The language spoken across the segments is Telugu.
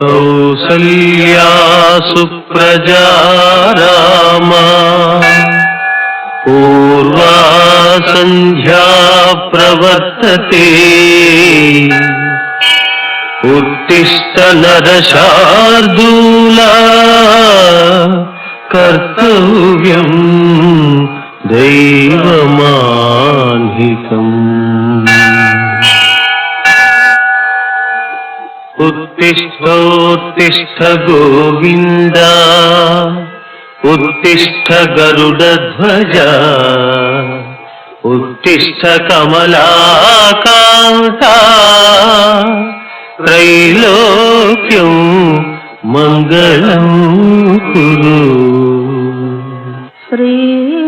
కౌసల్యా సుప్రజా రామా పూర్వా సంధ్యా ప్రవర్తతే ఉత్తిష్ట నరశార్దూలా కర్తవ్యం దైవమాన్హికం उत्तिष्ठोत्तिष्ठ गोविन्द उत्तिष्ठ गरुडध्वज उत्तिष्ठ कमलाकान्ता त्रैलोक्यं मङ्गलं कुरु। श्रीमन्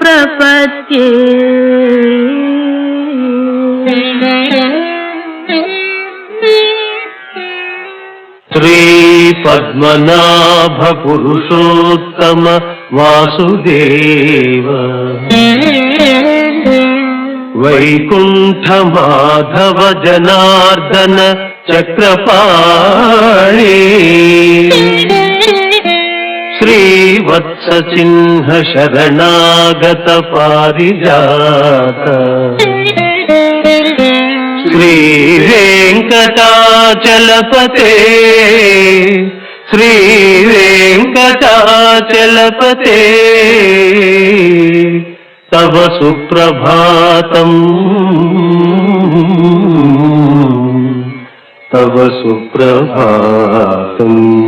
प्रपद्ये श्री वेङ्कटेश चरणौ चरणं प्रपद्ये श्रीपद्मनाभ पुरुषोत्तम वासुदेव वैकुण्ठ माधव जनार्दन चक्रपाणि श्रीवत्सचिह्न शरणागत पारिजात श्रीवेङ्कटाचलपते। श्रीवेङ्कटाचलपते। तव सुप्रभातम्। तव सुप्रभातम्।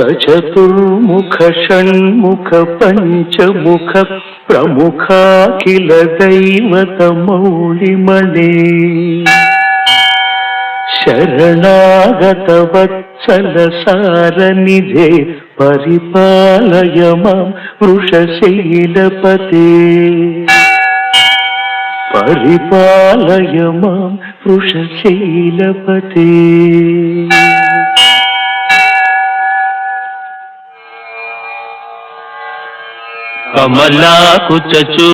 సచతుర్ముఖ షణ్ముఖ పంచముఖ ప్రముఖాఖిల దైవత మౌళిమణే శరణాగత వత్సల సారనిధే పరిపాలయ మాం వృషశైలపతే. పరిపాలయ మాం వృషశైలపతే. कमला कुचचू